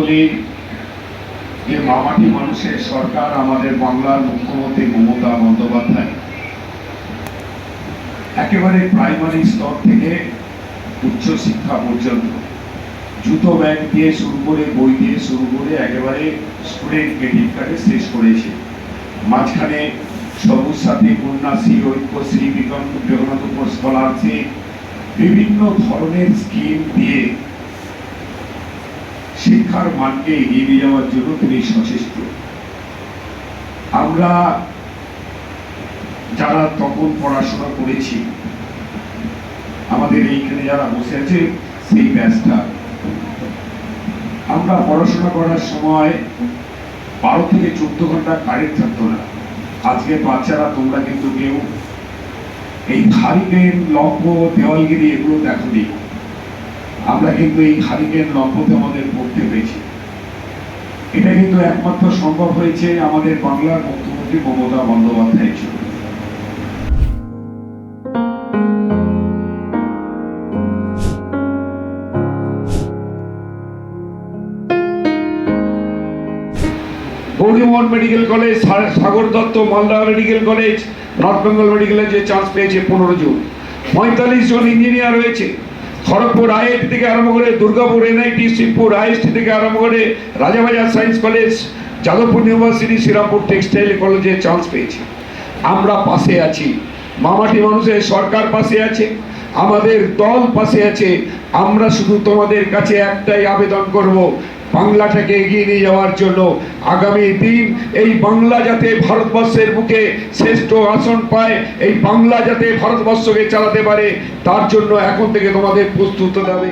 বলি যে মামাটি মানুষের সরকার আমাদের বাংলার মুখ্যমন্ত্রী মমতা বন্দ্যোপাধ্যায়। একেবারে প্রাইমারি স্তর থেকে উচ্চ শিক্ষা পর্যন্ত। জুতো ব্যাগ দিয়ে শুরু করে, বই দিয়ে শুরু করে একেবারে স্টুডেন্ট ক্রেডিট কার্ডে শেষ করেছে। মাঝখানে সবুজ সাথী, কন্যাশ্রী, ঐক্যশ্রী, বিকল্প জগন্নাথ স্কলারশিপ বিভিন্ন ধরনের স্কিম দিয়ে শিক্ষার মানকে এগিয়ে নিয়ে যাওয়ার জন্য তিনি সচেষ্ট। আমরা যারা তখন পড়াশোনা করেছি, আমাদের এইখানে যারা বসে আছে, সেই ব্যাচটা। আমরা পড়াশোনা করার সময় বারো থেকে চোদ্দ ঘণ্টা কারেন্ট থাকতো না। আজকে বাচ্চারা, তোমরা কিন্তু কেউ এই হারিকেন লম্ব দেওয়ালগিরি এগুলো দেখনি। আমরা কিন্তু এই হারিকেন লম্বতে আমাদের পড়তে হয়েছে এটা কিন্তু একমাত্র সম্ভব হয়েছে আমাদের বাংলার মুখ্যমন্ত্রী মমতা বন্দ্যোপাধ্যায়ের জন্য। Gourimohan medical college Sagar Dutta Malda medical college, north Bengal মেডিকেলে যে চান্স পেয়েছে পনেরো জন। পঁয়তাল্লিশ জন ইঞ্জিনিয়ার হয়েছে খড়গপুর আইআইটি থেকে আরম্ভ করে দুর্গাপুর এনআইটি শিবপুর আইএসটি থেকে আরম্ভ করে Rajabazar science college Jadavpur university Serampore textile কলেজে চান্স পেয়েছি। আমরা পাশে আছি। মামাটি মানুষের সরকার পাশে আছে। আমাদের দল পাশে আছে। আমরা শুধু তোমাদের কাছে একটাই আবেদন করব বাংলাটাকে এগিয়ে নিয়ে যাওয়ার জন্য আগামী দিন এই বাংলা যাতে ভারতবর্ষের বুকে শ্রেষ্ঠ আসন পায়, এই বাংলা যাতে ভারতবর্ষকে চালাতে পারে, তার জন্য এখন থেকে তোমাদের প্রস্তুত হবে।